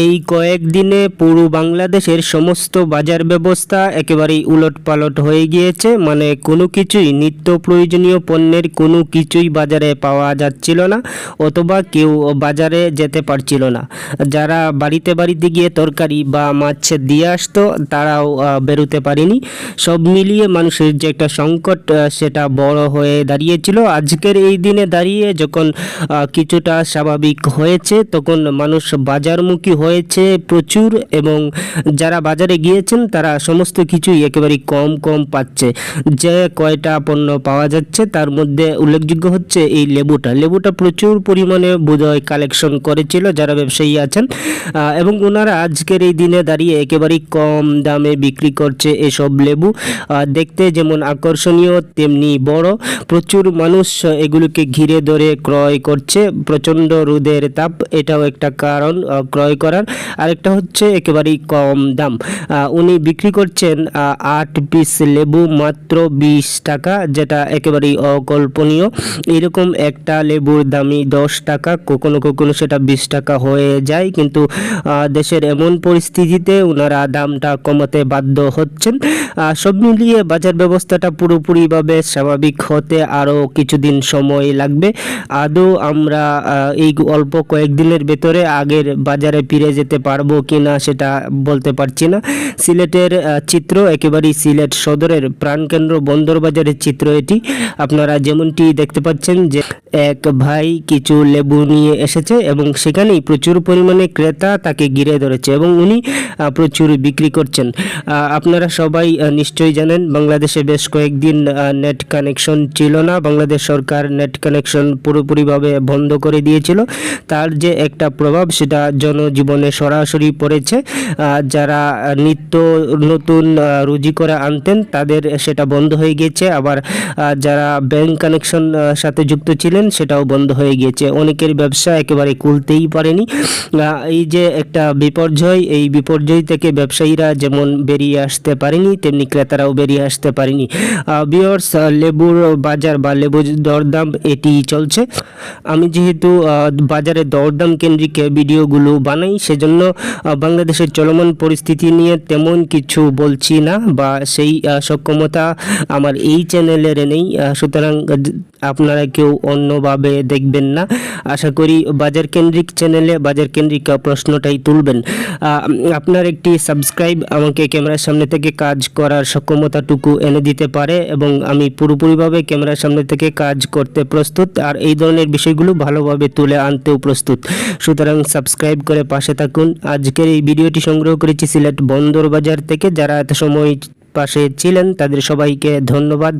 এই কয়েকদিনে পুরো বাংলাদেশের সমস্ত বাজার ব্যবস্থা একেবারেই উলটপালট হয়ে গিয়েছে। মানে কোনো কিছুই নিত্য প্রয়োজনীয় পণ্যের কোনো কিছুই বাজারে পাওয়া যাচ্ছিল না, অথবা কেউ বাজারে যেতে পারছিল না। যারা বাড়িতে বাড়িতে গিয়ে তরকারি বা মাছ দিয়ে আসতো, তারাও বেরোতে পারেনি। সব মিলিয়ে মানুষের যে একটা সংকট সেটা বড় হয়ে দাঁড়িয়েছিল। আজকের এই দিনে দাঁড়িয়ে যখন কিছুটা স্বাভাবিক হয়েছে, তখন মানুষ বাজারমুখী হয়েছে প্রচুর এবং যারা বাজারে গিয়েছেন তারা সমস্ত কিছুই একেবারে কম কম পাচ্ছে। যে কয়টা পণ্য পাওয়া যাচ্ছে তার মধ্যে উল্লেখযোগ্য হচ্ছে এই লেবুটা। লেবুটা প্রচুর পরিমাণে বোধহয় কালেকশন করেছিল, যারা ব্যবসায়ী আছেন এবং ওনারা আজকের এই দিনে দাঁড়িয়ে একেবারেই কম দামে বিক্রি করছে এসব লেবু। দেখতে যেমন আকর্ষণীয়, তেমনি বড়। প্রচুর মানুষ এগুলোকে ঘিরে ধরে ক্রয় করছে। প্রচণ্ড রোদের তাপ, এটাও একটা কারণ ক্রয় করার। আরেকটা হচ্ছে একেবারেই কম দাম। উনি বিক্রি করছেন আট পিস লেবু মাত্র বিশ টাকা, যেটা একেবারেই অকল্পনীয়। এরকম একটা লেবুর দামই দশ টাকা, কখনো কখনো সেটা বিশ টাকা হয়ে যায়। কিন্তু দেশের এমন পরিস্থিতিতে ওনারা দামটা কমাতে বাধ্য হচ্ছেন। সব মিলিয়ে বাজার ব্যবস্থাটা পুরোপুরিভাবে স্বাভাবিক হতে আরও কিছুদিন সময় লাগবে। আদৌ আমরা এই অল্প কয়েকদিনের ভেতরে আগের বাজারে ফিরে যেতে পারব কি না সেটা বলতে পারছি না। সিলেটের চিত্র একেবারেই সিলেট সদরের প্রাণকেন্দ্র বন্দরবাজারের চিত্র এটি। আপনারা যেমনটি দেখতে পাচ্ছেন যে এক ভাই কিছু লেবু নিয়ে এসেছে এবং সেখানেই প্রচুর পরিমাণে ক্রেতা তাকে ঘিরে ধরেছে এবং উনি প্রচুর বিক্রি করছেন। আপনারা সবাই নিশ্চয়ই জানেন বাংলাদেশে বেশ কয়েকদিন নেট কানেকশন ছিল না। বাংলাদেশ সরকার নেট কানেকশন পুরোপুরিভাবে বন্ধ করে দিয়েছিল। তার যে একটা প্রভাব সেটা জনজীবনে সরাসরি পড়েছে যারা নিত্য নতুন রুজি করে আনতেন তাদের সেটা বন্ধ হয়ে গিয়েছে। আবার যারা ব্যাংক কানেকশন সাথে যুক্ত ছিলেন সেটাও বন্ধ হয়ে গিয়েছে। অনেকের ব্যবসা একেবারে খুলতেই পারেনি। এই যে একটা বিপর্যয়, এই বিপর্যয় থেকে ব্যবসায়ীরা যেমন বেরিয়ে আসতে পারেনি, তেমনি ক্রেতারাও বেরিয়ে আসতে পারেনি। বিয়র্স লেবুর বাজার বা লেবুর দরদাম এটি চলছে। আমি যেহেতু বাজারে দরদাম কেন্দ্রিক ভিডিওগুলো বানাই সেজন্য বাংলাদেশের চলমান পরিস্থিতি নিয়ে তেমন কিছু বলছি না বা সেই সক্ষমতা আমার এই চ্যানেলের নেই সুতরাং আপনারা কেউ অন্যভাবে দেখবেন না। আশা করি বাজার কেন্দ্রিক চ্যানেলে বাজার কেন্দ্রিক প্রশ্নটাই তুলবেন। আপনার একটি সাবস্ক্রাইব আমাকে ক্যামেরার সামনে থেকে কাজ করার সক্ষমতাটুকু এনে দিতে পারে এবং আমি পুরোপুরিভাবে ক্যামেরার সামনে থেকে কাজ করতে প্রস্তুত আর এই ধরনের বিষয়গুলো ভালোভাবে তুলে আনতেও প্রস্তুত। সুতরাং সাবস্ক্রাইব করে পাশে থাকুন। আজকের এই ভিডিওটি সংগ্রহ করেছি সিলেট বন্দর বাজার থেকে। যারা এত সময় পাশে ছিলেন তাদের সবাইকে ধন্যবাদ।